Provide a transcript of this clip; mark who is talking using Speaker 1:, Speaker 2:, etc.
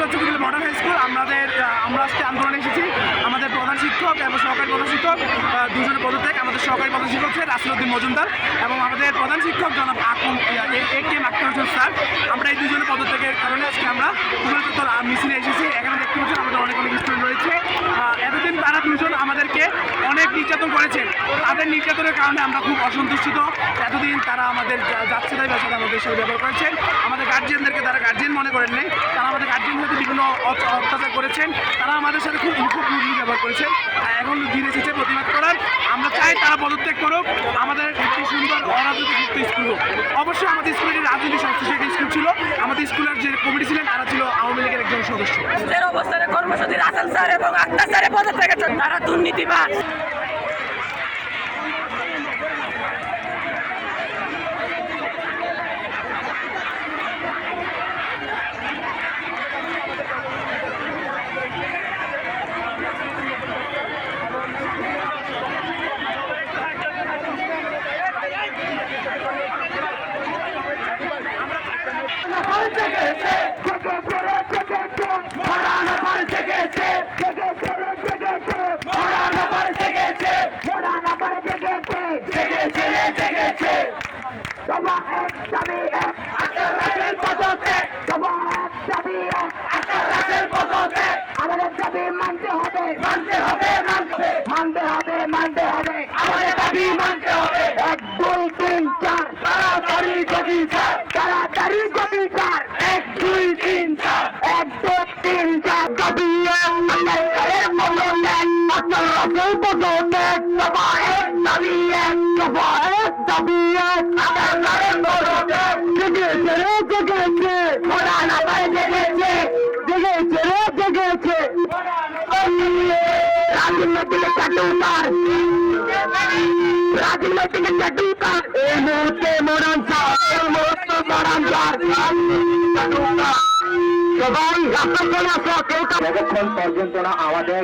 Speaker 1: School হচ্ছে বিকেল modern high school. আমাদের আমরা আজকে আন্দোলনে এসেছি। আমাদের প্রধান শিক্ষক এবং সহকারী প্রধান শিক্ষক দুজনের পদত্যাগ। আমাদের সহকারী প্রধান শিক্ষক স্যার রাসিলউদ্দিন মজুমদার এবং আমাদের প্রধান শিক্ষক জনাব A K M A K Akhtar Hossain sir. আমরা এই দুজনের পদত্যাগের কারণে আজকে আমরা দুজনের মিছিলে এসেছি। এখানে দেখতে পাচ্ছেন আমাদের অনেক অনেক স্টুডেন্ট রয়েছে। এতদিন তারা দুজন আমাদেরকে অনেক নির্যাতন করেছেন তাদের নির্যাতনের কারণে আমরা খুব অসন্তুষ্টিত। এতদিন তারা আমাদের যাচ্ছে তাই ব্যবসা আমাদের সাথে ব্যবহার করেছেন আমাদের গার্জিয়ানদেরকে তারা গার্জিয়ান মনে করেন নেই তারা আমাদের বিভিন্ন অত্যাচার করেছেন। তারা আমাদের সাথে খুব খুব রুডলি ব্যবহার করেছেন। এখন দিন এসেছে প্রতিবাদ করার। আমরা চাই তারা পদত্যাগ করুক। আমাদের একটি সুন্দর অরাজনৈতিক স্কুল হোক। অবশ্যই আমাদের স্কুলের রাজনীতি সংশ্লিষ্ট একটি স্কুল ছিল। আমাদের স্কুলের যে কমিটি ছিলেন, তারা ছিল আওয়ামী লীগের একজন সদস্য।
Speaker 2: অবস্থানে কর্মসূচি রাসেল স্যার এবং আক্তার স্যারের পদত্যাগের
Speaker 3: দাবি মানতে হবে মানতে হবে মানতে মানতে হবে মানতে হবে আমাদের দাবি মানতে তিন চার তাড়াতাড়ি গতি চার চার এক দুই এক দুই তিন চার দাবি আপনার রাসেল পদত্যাগ সবাই দাবি এক দাবি এক। জেগেছে রে জেগেছে। জেগেছে জেগেছে রে জেগেছে রাজনৈতিক চাটুকার রাজনৈতিক চাটুকার এই মুহূর্তে মরণ চার এই মুহূর্তে মরণ চার সবাই রাস্তা চলে আসো কেউ
Speaker 4: যতক্ষণ পর্যন্ত না আমাদের